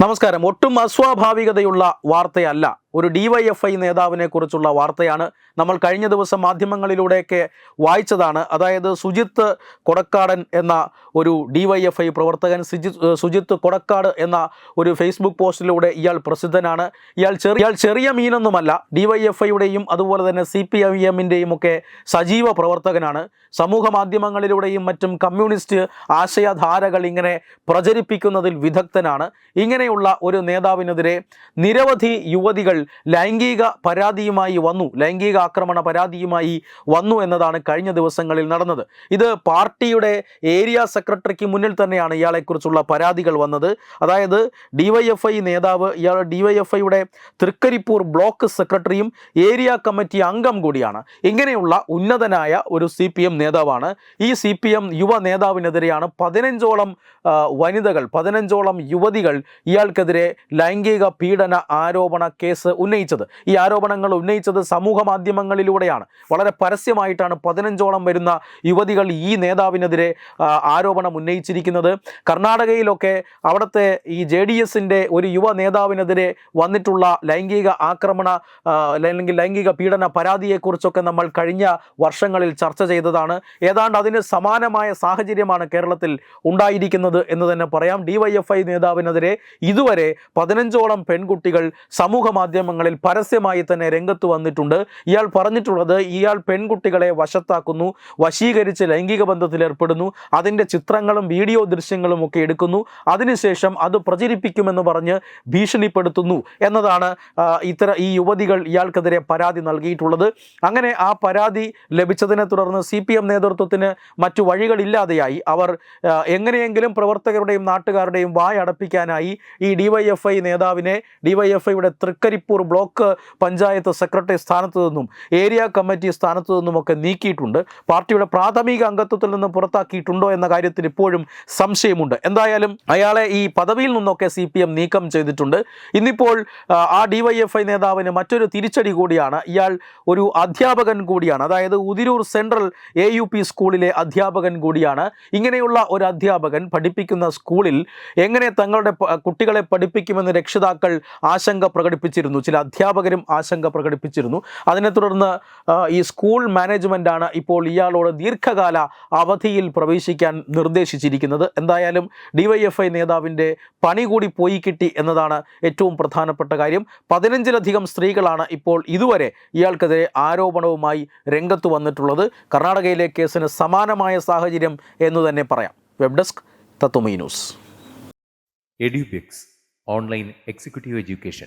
നമസ്കാരം. ഒട്ടും അസ്വാഭാവികതയുള്ള വാർത്തയല്ല ഒരു ഡിവൈഎഫ്ഐ നേതാവിനെ കുറിച്ചുള്ള വാർത്തയാണ് നമ്മൾ കഴിഞ്ഞ ദിവസം മാധ്യമങ്ങളിലൂടെയൊക്കെ വായിച്ചതാണ്. അതായത് സുജിത്ത് കൊടക്കാടൻ എന്ന ഒരു ഡിവൈഎഫ്ഐ പ്രവർത്തകൻ സുജിത് സുജിത്ത് കൊടക്കാട് എന്ന ഒരു ഫേസ്ബുക്ക് പോസ്റ്റിലൂടെ ഇയാൾ പ്രസിദ്ധനാണ്. ഇയാൾ ചെറിയ ഇയാൾ ചെറിയ മീനൊന്നുമല്ല ഡിവൈഎഫ്ഐയുടെയും അതുപോലെ തന്നെ സി പി ഐ എമ്മിന്റെയും ഒക്കെ സജീവ പ്രവർത്തകനാണ്. സമൂഹ മാധ്യമങ്ങളിലൂടെയും മറ്റും കമ്മ്യൂണിസ്റ്റ് ആശയധാരകൾ ഇങ്ങനെ പ്രചരിപ്പിക്കുന്നതിൽ വിദഗ്ധനാണ്. ഇങ്ങനെയുള്ള ഒരു നേതാവിനെതിരെ നിരവധി യുവതികൾ ലൈംഗിക പരാതിയുമായി വന്നു ലൈംഗിക ആക്രമണ പരാതിയുമായി വന്നു എന്നതാണ് കഴിഞ്ഞ ദിവസങ്ങളിൽ നടന്നത്. ഇത് പാർട്ടിയുടെ ഏരിയ സെക്രട്ടറിക്ക് മുന്നിൽ തന്നെയാണ് ഇയാളെക്കുറിച്ചുള്ള പരാതികൾ വന്നത്. അതായത് ഡിവൈഎഫ്ഐ നേതാവ് ഇയാൾ ഡിവൈഎഫ്ഐയുടെ തൃക്കരിപ്പൂർ ബ്ലോക്ക് സെക്രട്ടറിയും ഏരിയ കമ്മിറ്റി അംഗം കൂടിയാണ്. ഇങ്ങനെയുള്ള ഉന്നതനായ ഒരു സി നേതാവാണ്. ഈ സി പി എം യുവ നേതാവിനെതിരെയാണ് പതിനഞ്ചോളം വനിതകൾ പതിനഞ്ചോളം യുവതികൾ ഇയാൾക്കെതിരെ ലൈംഗിക പീഡന ആരോപണ കേസ് ഉന്നയിച്ചത്. ഈ ആരോപണങ്ങൾ ഉന്നയിച്ചത് സമൂഹ മാധ്യമങ്ങളിലൂടെയാണ്. വളരെ പരസ്യമായിട്ടാണ് പതിനഞ്ചോളം വരുന്ന യുവതികൾ ഈ നേതാവിനെതിരെ ആരോപണം ഉന്നയിച്ചിരിക്കുന്നത്. കർണാടകയിലൊക്കെ അവിടുത്തെ ഈ ജെ ഡി എസിന്റെ ഒരു യുവ നേതാവിനെതിരെ വന്നിട്ടുള്ള ലൈംഗിക ആക്രമണ അല്ലെങ്കിൽ ലൈംഗിക പീഡന പരാതിയെക്കുറിച്ചൊക്കെ നമ്മൾ കഴിഞ്ഞ വർഷങ്ങളിൽ ചർച്ച ചെയ്തതാണ്. ഏതാണ്ട് അതിന് സമാനമായ സാഹചര്യമാണ് കേരളത്തിൽ ഉണ്ടായിരിക്കുന്നത് എന്ന് തന്നെ പറയാം. ഡിവൈഎഫ്ഐ നേതാവിനെതിരെ ഇതുവരെ പതിനഞ്ചോളം പെൺകുട്ടികൾ സമൂഹ മാധ്യമങ്ങളിൽ പരസ്യമായി തന്നെ രംഗത്ത് വന്നിട്ടുണ്ട്. ഇയാൾ പറഞ്ഞിട്ടുള്ളത് ഇയാൾ പെൺകുട്ടികളെ വശത്താക്കുന്നു വശീകരിച്ച് ലൈംഗിക ബന്ധത്തിൽ ഏർപ്പെടുന്നു അതിന്റെ ചിത്രങ്ങളും വീഡിയോ ദൃശ്യങ്ങളും ഒക്കെ എടുക്കുന്നു അതിനുശേഷം അത് പ്രചരിപ്പിക്കുമെന്ന് പറഞ്ഞ് ഭീഷണിപ്പെടുത്തുന്നു എന്നതാണ് ഇത്തരം ഈ യുവതികൾ ഇയാൾക്കെതിരെ പരാതി നൽകിയിട്ടുള്ളത്. അങ്ങനെ ആ പരാതി ലഭിച്ചതിനെ തുടർന്ന് സി പി എം നേതൃത്വത്തിന് മറ്റു വഴികളില്ലാതെയായി. അവർ എങ്ങനെയെങ്കിലും പ്രവർത്തകരുടെയും നാട്ടുകാരുടെയും വായടപ്പിക്കാനായി ഈ ഡിവൈഎഫ്ഐ നേതാവിനെ ഡിവൈഎഫ്ഐയുടെ തൃക്കരിപ്പൂർ ബ്ലോക്ക് പഞ്ചായത്ത് സെക്രട്ടറി സ്ഥാനത്ത് നിന്നും ഏരിയ കമ്മിറ്റി സ്ഥാനത്ത് നിന്നുമൊക്കെ നീക്കിയിട്ടുണ്ട്. പാർട്ടിയുടെ പ്രാഥമിക അംഗത്വത്തിൽ നിന്ന് പുറത്താക്കിയിട്ടുണ്ടോ എന്ന കാര്യത്തിൽ ഇപ്പോഴും സംശയമുണ്ട്. എന്തായാലും അയാളെ ഈ പദവിയിൽ നിന്നൊക്കെ സി പി എം നീക്കം ചെയ്തിട്ടുണ്ട്. ഇന്നിപ്പോൾ ആ, ആ ഡിവൈഎഫ്ഐ നേതാവിന് മറ്റൊരു തിരിച്ചടി കൂടിയാണ്. ഇയാൾ ഒരു അധ്യാപകൻ കൂടിയാണ്. അതായത് Uthiroor central A U P സ്കൂളിലെ അധ്യാപകൻ കൂടിയാണ്. ഇങ്ങനെയുള്ള ഒരു അധ്യാപകൻ പഠിപ്പിക്കുന്ന സ്കൂളിൽ എങ്ങനെ തങ്ങളുടെ കുട്ടികളെ പഠിപ്പിക്കുമെന്ന് രക്ഷിതാക്കൾ ആശങ്ക പ്രകടിപ്പിച്ചിരുന്നു. ചില അധ്യാപകരും ആശങ്ക പ്രകടിപ്പിച്ചിരുന്നു. അതിനെ തുടർന്ന് ഈ സ്കൂൾ മാനേജ്മെന്റാണ് ഇപ്പോൾ ഇയാളോട് ദീർഘകാല അവധിയിൽ പ്രവേശിക്കാൻ നിർദ്ദേശിച്ചിരിക്കുന്നത്. എന്തായാലും ഡിവൈഎഫ്ഐ നേതാവിന്റെ പണി കൂടി പോയി കിട്ടി എന്നതാണ് ഏറ്റവും പ്രധാനപ്പെട്ട കാര്യം. പതിനഞ്ചിലധികം സ്ത്രീകളാണ് ഇപ്പോൾ ഇതുവരെ ഇയാൾക്കെതിരെ ആരോപണവുമായി രംഗത്ത് വന്നിട്ടുള്ളത്. കർണാടകയിലെ കേസിന് സമാനമായ സാഹചര്യം എന്ന് തന്നെ പറയാം. Web desk Tatwamayi news. Edubix online executive education.